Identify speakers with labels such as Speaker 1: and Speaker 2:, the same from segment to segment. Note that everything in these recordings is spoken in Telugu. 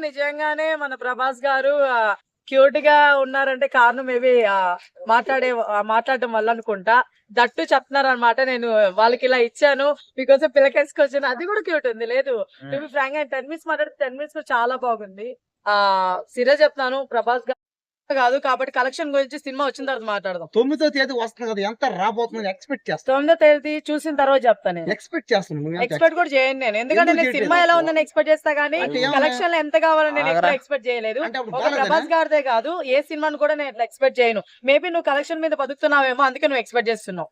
Speaker 1: నిజంగానే మన ప్రభాస్ గారు క్యూట్గా ఉన్నారంటే కారణం మేబీ మాట్లాడే ఆ, మాట్లాడడం వల్ల అనుకుంటా. దట్టు చెప్తున్నారు అనమాట నేను వాళ్ళకి ఇలా ఇచ్చాను. మీకోసం పిల్లకేసుకొచ్చాను. అది కూడా క్యూట్ ఉంది. లేదు. ఫ్రాంక్గా టెన్ మినిట్స్ మాట్లాడితే టెన్ మినిట్స్ చాలా బాగుంది. ఆ సీరియస్ చెప్తున్నాను. ప్రభాస్ గారు కాదు కాబట్టి కలెక్షన్ గురించి సినిమా వచ్చిన తర్వాత మాట్లాడదాం.
Speaker 2: తొమ్మిదో తేదీ వస్తుంది కదా ఎంత రాబోతుంది ఎక్స్పెక్ట్ చేస్తాను
Speaker 1: తొమ్మిదో తేదీ చూసిన తర్వాత చెప్తాను నేను.
Speaker 2: ఎక్స్పెక్ట్ చేస్తున్నాను
Speaker 1: ఎక్స్పెక్ట్ కూడా చేయను నేను. ఎందుకంటే
Speaker 2: ఎందుకు
Speaker 1: నేను సినిమా? ఎలా ఉందని ఎక్స్పెక్ట్ చేస్తా
Speaker 2: ఏమన్నా-
Speaker 1: కలెక్షన్ ఎంత కావాలని నేను. ఎక్స్పెక్ట్ చేయలేదు? ప్రభాస్ గారిదే కాదు ఏ సినిమాను కూడా నేను ఎక్స్పెక్ట్ చేయను. మేబీ నువ్వు కలెక్షన్ మీద బతుకుతున్నావేమో అందుకే నువ్వు ఎక్స్పెక్ట్ చేస్తున్నావు.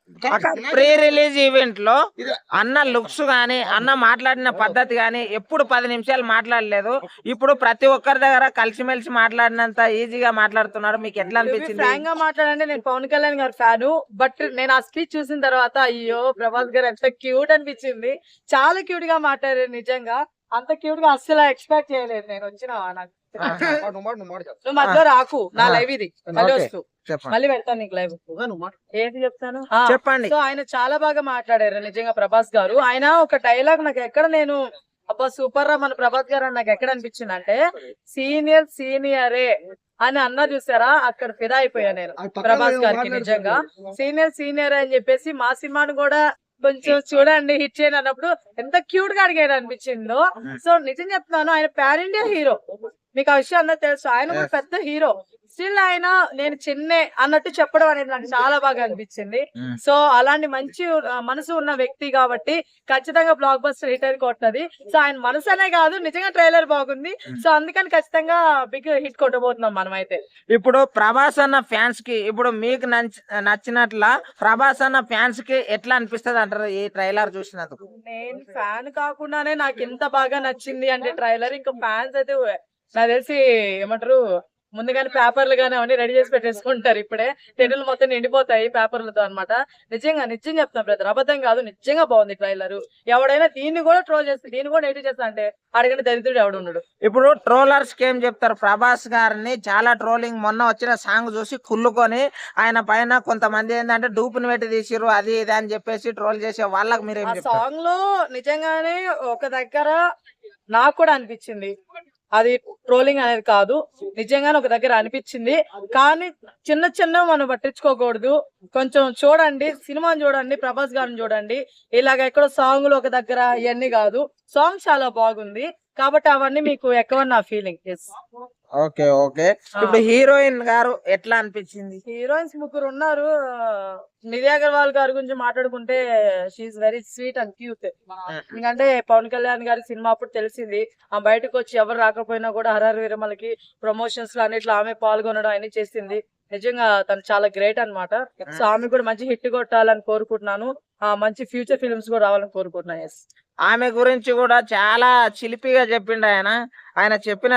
Speaker 3: ప్రీ రిలీజ్
Speaker 2: ఈవెంట్లో
Speaker 3: అన్న లుక్స్ గానీ అన్న మాట్లాడిన పద్ధతి గానీ ఎప్పుడు పది నిమిషాలు మాట్లాడలేదు. ఇప్పుడు ప్రతి ఒక్కరి దగ్గర కలిసిమెలిసి మాట్లాడినంత ఈజీగా మాట్లాడుతున్నారు మీకు ఎట్లా అనిపించింది?
Speaker 1: ఫ్రాంక్గా మాట్లాడండి నేను పవన్ కళ్యాణ్ గారి ఫ్యాను బట్ నేను ఆ స్పీచ్ చూసిన తర్వాత అయ్యో ప్రభాస్ గారు ఎంత క్యూట్ అనిపించింది. చాలా క్యూట్గా మాట్లాడారు నిజంగా. అంత క్యూట్గా అస్సలు ఎక్స్పెక్ట్ చేయలేదు నేను వచ్చిన నాకు.
Speaker 2: నువ్వు
Speaker 1: మధ్యలో రాకు నా. లైవ్ ఇది. మళ్ళీ. వస్తూ. మళ్ళీ పెడతాను నీకు లైవ్. ఏంటి చెప్తాను?
Speaker 3: చెప్పండి.
Speaker 1: సో ఆయన చాలా బాగా మాట్లాడారు నిజంగా ప్రభాస్ గారు. ఆయన ఒక డైలాగ్ నాకు ఎక్కడ నేను అబ్బా సూపర్ రా మన ప్రభాస్ గారు అని నాకు ఎక్కడ అనిపించింది అంటే సీనియర్ సీనియరే అని అన్న చూసారా? అక్కడ ఫిదా అయిపోయా నేను. ప్రభాస్ గారికి. నిజంగా. సీనియర్ సీనియర్ అని చెప్పేసి మా సినిమాను కూడా కొంచెం చూడండి హిట్ చేయను అన్నప్పుడు ఎంత క్యూట్గా అడిగాడు అనిపించిందో. సో నిజం చెప్తున్నాను ఆయన పాన్ ఇండియా హీరో. మీకు ఆ విషయం అందరూ తెలుసు. ఆయన కూడా పెద్ద హీరో. స్టిల్ ఆయన నేను చిన్నే అన్నట్టు చెప్పడం అనేది నాకు చాలా బాగా అనిపించింది.
Speaker 3: Mm.
Speaker 1: సో అలాంటి మంచి మనసు ఉన్న వ్యక్తి కాబట్టి ఖచ్చితంగా బ్లాక్ బస్టర్ హిట్ అని కొట్టినది. సో ఆయన మనసు అనే కాదు నిజంగా ట్రైలర్ బాగుంది. సో అందుకని ఖచ్చితంగా బిగ్ హిట్ కొట్టబోతున్నాం మనం అయితే
Speaker 3: ఇప్పుడు ప్రభాస్ అన్న ఫ్యాన్స్కి ఇప్పుడు మీకు నచ్చ- నచ్చినట్ల ప్రభాస్ అన్న ఫ్యాన్స్కి ఎట్లా అనిపిస్తుంది అంటారు ఈ ట్రైలర్ చూసినందుకు?
Speaker 1: నేను ఫ్యాన్ కాకుండానే నాకు ఎంత బాగా నచ్చింది అంటే ట్రైలర్. ఇంకా ఫ్యాన్స్ అయితే నాకు తెలిసి ఏమంటారు ముందుగానే పేపర్లు గానీ అవన్నీ రెడీ చేసి పెట్టేసుకుంటారు ఇప్పుడే. తెలుగులు మొత్తం నిండిపోతాయి పేపర్లతో అన్నమాట. నిజంగా నిజం చెప్తాను బ్రదర్ అబద్ధం కాదు నిజంగా బాగుంది ట్రైలర్. ఎవడైనా దీన్ని కూడా ట్రోల్ చేస్తే దీన్ని కూడా నెగిటివ్ చేస్తా అంటే అడగని దరిద్రుడు ఎవడు ఉన్నాడు
Speaker 3: ఇప్పుడు ట్రోలర్స్కి ఏం చెప్తారు ప్రభాస్ గారిని చాలా ట్రోలింగ్ మొన్న వచ్చిన సాంగ్ చూసి కుళ్ళుకొని ఆయన పైన కొంతమంది ఏంటంటే డూపుని పెట్టి తీసిర్రు అది ఇది అని చెప్పేసి ట్రోల్ చేసే వాళ్ళకి మీరు
Speaker 1: సాంగ్లో నిజంగానే ఒక దగ్గర నాకు కూడా అనిపించింది. అది ట్రోలింగ్ అనేది కాదు. నిజంగానే ఒక దగ్గర అనిపించింది. కానీ చిన్న చిన్న మనం పట్టించుకోకూడదు. కొంచెం చూడండి. సినిమాని చూడండి. ప్రభాస్ గారిని చూడండి. ఇలాగ ఎక్కడో సాంగ్లు ఒక దగ్గర ఇవన్నీ కాదు. సాంగ్ చాలా బాగుంది. కాబట్టి అవన్నీ మీకు ఎక్కువ నా ఫీలింగ్ ఎస్
Speaker 3: ఓకే ఓకే. ఇప్పుడు హీరోయిన్ గారు ఎట్లా అనిపించింది?
Speaker 1: హీరోయిన్స్ ముగ్గురు ఉన్నారు. నిధి అగర్వాల్ గారి గురించి మాట్లాడుకుంటే she very sweet and cute ఎందుకంటే పవన్ కళ్యాణ్ గారి సినిమా అప్పుడు తెలిసింది. ఆ బయటకు వచ్చి ఎవరు రాకపోయినా కూడా హరహర విరమలకి ప్రమోషన్స్లో అన్నిట్లో ఆమె పాల్గొనడం అన్ని చేసింది. నిజంగా తను చాలా గ్రేట్ అన్నమాట. సో ఆమె కూడా మంచి హిట్ కొట్టాలని కోరుకుంటున్నాను. ఆ మంచి ఫ్యూచర్ ఫిల్మ్స్ కూడా రావాలని కోరుకుంటున్నాను. ఎస్
Speaker 3: ఆమె గురించి కూడా చాలా చిలిపిగా చెప్పిండు ఆయన. ఆయన చెప్పిన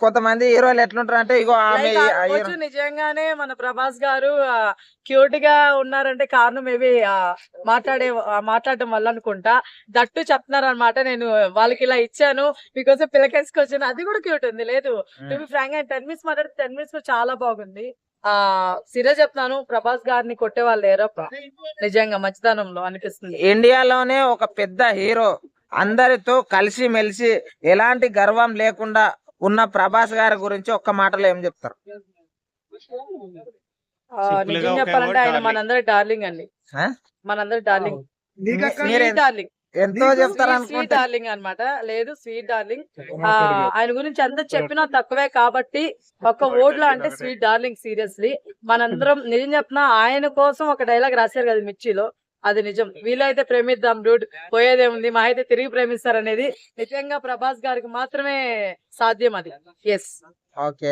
Speaker 3: కొంతమంది హీరోలు ఎట్లుంటారు అంటే ఇగో ఆమె
Speaker 1: నిజంగానే మన ప్రభాస్ గారు క్యూట్గా ఉన్నారంటే కారణం మేబీ మాట్లాడే ఆ, మాట్లాడడం వల్ల అనుకుంటా. దట్టు చెప్తున్నారు అనమాట నేను వాళ్ళకి ఇలా ఇచ్చాను. మీకోసం పిల్లకేసుకొచ్చాను. అది కూడా క్యూట్ ఉంది. లేదు. ఫ్రాంక్గా టెన్ మినిట్స్ మాట్లాడితే టెన్ మినిట్స్ చాలా బాగుంది. ఆ సీరియస్ చెప్తున్నాను ప్రభాస్ గారిని కొట్టే వాళ్ళు లేరప్ప. నిజంగా మంచితనంలో అనిపిస్తుంది.
Speaker 3: ఇండియాలోనే ఒక పెద్ద హీరో అందరితో కలిసి మెలిసి ఎలాంటి గర్వం లేకుండా ఉన్న ప్రభాస్ గారి గురించి ఒక్క మాటలో ఏం చెప్తారు?
Speaker 1: ఆ, నిజం చెప్పాలంటే ఆయన. మనందరి డార్లింగ్ అండి.
Speaker 3: ఆ?
Speaker 1: మనందరి డార్లింగ్. డార్లింగ్.
Speaker 3: ఎంతో చెప్తారు
Speaker 1: స్వీట్
Speaker 3: అనుకుంటే.
Speaker 1: డార్లింగ్ అన్నమాట. లేదు స్వీట్ డార్లింగ్ ఆయన గురించి ఎంత చెప్పినా తక్కువే కాబట్టి ఒక్క ఓడ్లో అంటే స్వీట్ డార్లింగ్ సీరియస్లీ మనందరం నిజం చెప్పినా ఆయన కోసం ఒక డైలాగ్ రాశారు కదా మిర్చిలో. అది నిజం. వీలైతే ప్రేమిద్దాం డూడ్ పోయేదేముంది మా అయితే తిరిగి ప్రేమిస్తారు అనేది నిజంగా ప్రభాస్ గారికి మాత్రమే సాధ్యం అది. Yes
Speaker 3: okay